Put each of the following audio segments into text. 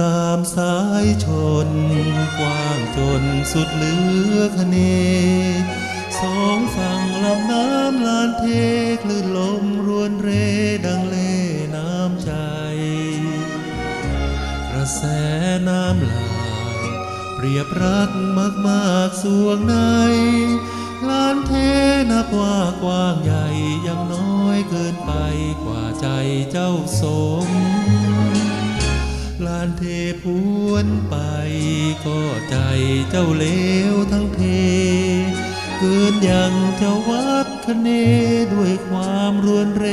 ตามสายชน กว้างจนสุดเหลือคเน สองฝั่งลำน้ำลานเทคลื่นลมรวนเรดังเล่น้ำใจ กระแสน้ำหลากเปรียบรักมากมากสวงในลานเทนับว่ากว้างใหญ่ยังน้อยเกินไปกว่าใจเจ้าสม ลานเทพวนไป ก็ใจเจ้าเลวทั้งเพเกินยังจะวัดคะเนด้วยความรวนเร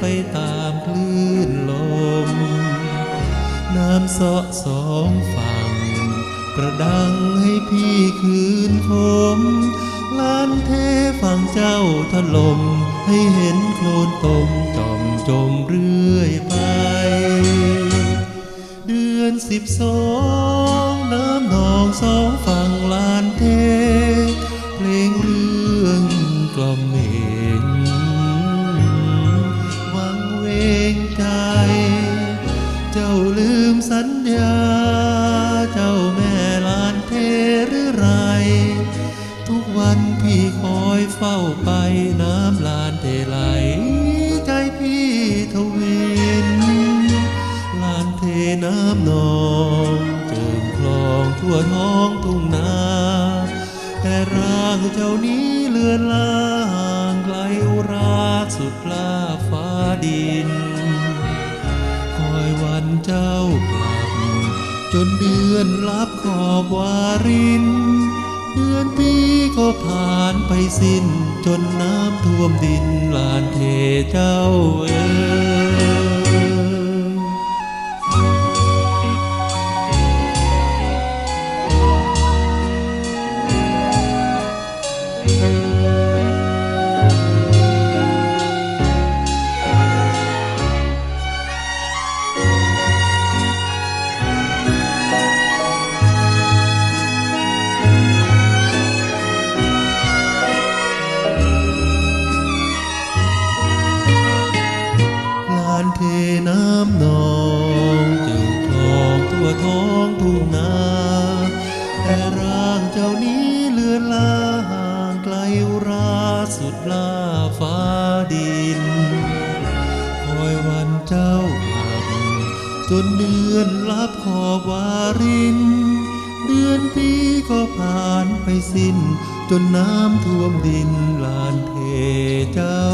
ไปตามคลื่นลม น้ำเสาะสองฝั่งกระดังให้พี่คืนคมลานเทฝั่งเจ้าถล่มให้เห็นโคลนตมจอมจ สิบสองน้ำนองสองฝั่งลานเทเพลงเรื่องกล่อมเหงวังเวงใจ เจ้าลืมสัญญา เจ้าแม่ลานเทหรือไร ทุกวันพี่คอยเฝ้าไปน้ำลานเทไหล ใจพี่ทวิน นเทน้ำนองเจิงคลองทั่วท้องทุ่งนาแต่ร่างเจ้านี้เลือนลางไกลอุราสุดลาฟ้าดิน คอยวันเจ้ากลับ จนเดือนลับขอบวาริน เดือนปีก็ผ่านไปสิ้น จนน้ำท่วมดินลานเทเจ้าเอ๋ย อุราสุดล่าฟ้าดิน คอยวันเจ้าผ่านจนเดือนรับขอวาริน เดือนปีก็ผ่านไปสิ้น จนน้ำท่วมดินลานเทเจ้า